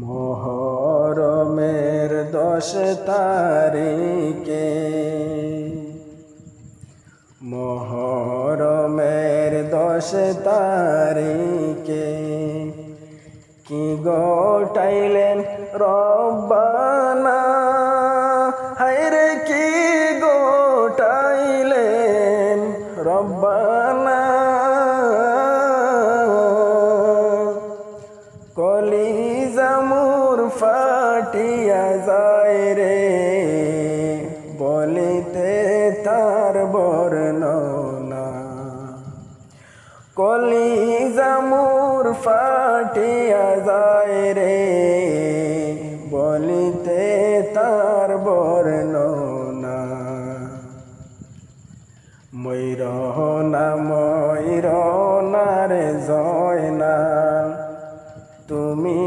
মহরমের দশ তারিখে মহরমের দশ তারিখে কি গোটাইলেন রব্বানা? হায়রে কি গোটাইলেন রব্বানা বর্ণনা কলিজামুর ফাটিয়া যায় রে, বলিতে তার বর্ণনা ময়ূরনা ময়ূরনা রে জয়নাল, তুমি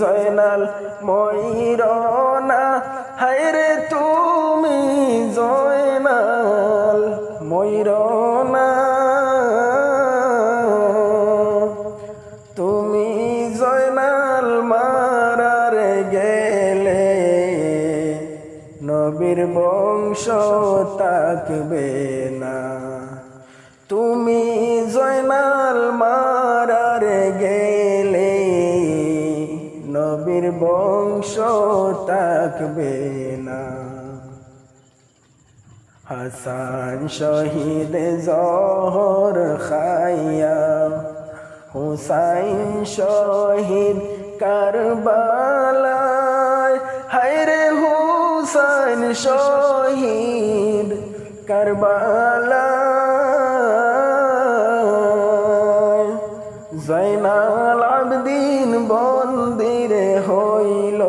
জয়নাল ময়ূরনা হায়রে তুমি জয়নাল। ময়ূরনা তুমি জয়নাল মারার গেলে নবীর বংশ তাকবে না। তুমি জয়নাল মারার গেলে নবীর বংশ তাকবে না হাসান শহীদ জহর খাইয়া, হুসাইন শহীদ কারবালায়। হায়রে হুসাইন শহীদ কারবালায়। জৈনাল আবদিন বন্দিরে হইল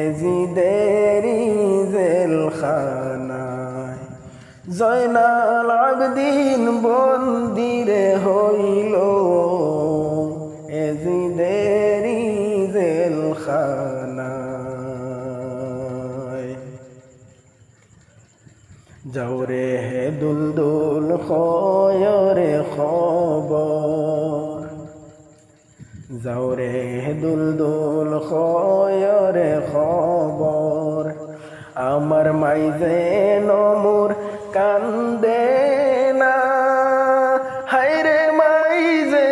এজিদেরি জেলখানায় জয়নাল আবদিন বন্দিরে হইল। এজিদেরি জেলখানায়। যাওরে হে দুলদুল খয়রে খবর? যাওরে হে দুলদুল খয়রে খবর? আমার মাইজে নমুর কান্দে না। হায়রে মাইজে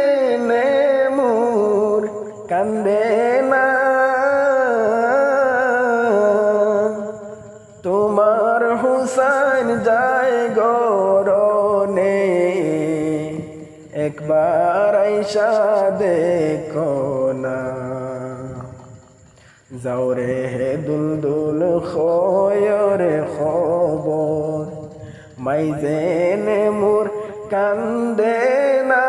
নেমুর কান্দে না। তোমার হুসাইন যায় গরনে একবার আইসা দেখো না। যাওরে হে দুলদুল খয়রে খবর, মাইজেনে মোর কান্দে না।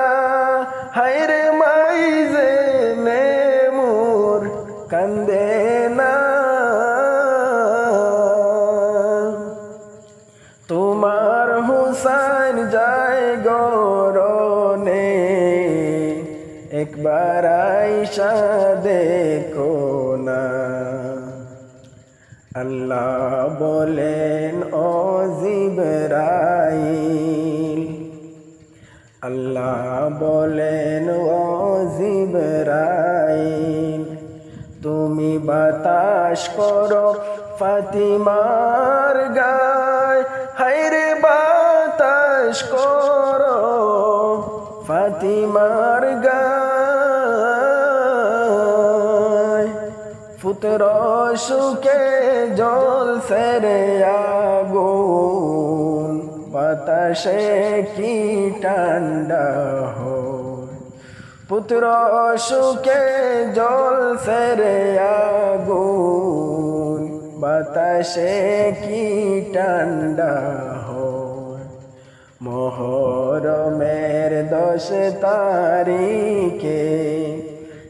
হায়রে মাইজেনে মোর কান্দে না। তোমার হুসাইন যায় গরনে একবার আইসা দেখো না। আল্লাহ বলেন, ও জিবরাইল। আল্লাহ বলেন, ও জিবরাইল, তুমি বাতাস করো ফাতিমার গায়। পুত্র সুখে জল সেরে আগুন, বাতাসে কি ঠান্ডা হয়? পুত্র সুখে জল সেরে আগুন, বাতাসে কি ঠান্ডা হয়? মোহরমের দশ তারিখে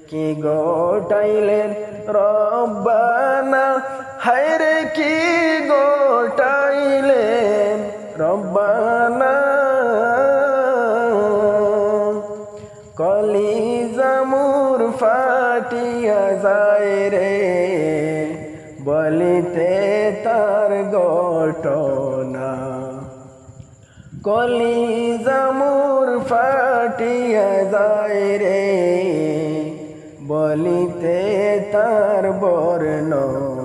কি গোটাইলেন রব্বানা, হায়রে কি গোটাইলেন রব্বানা। কলিজামুর ফাটিয়া যায় রে, বলিতে তার ঘটনা। কলিজামুর ফাটিয়া যায় রে বলিতে তার বর্ণনা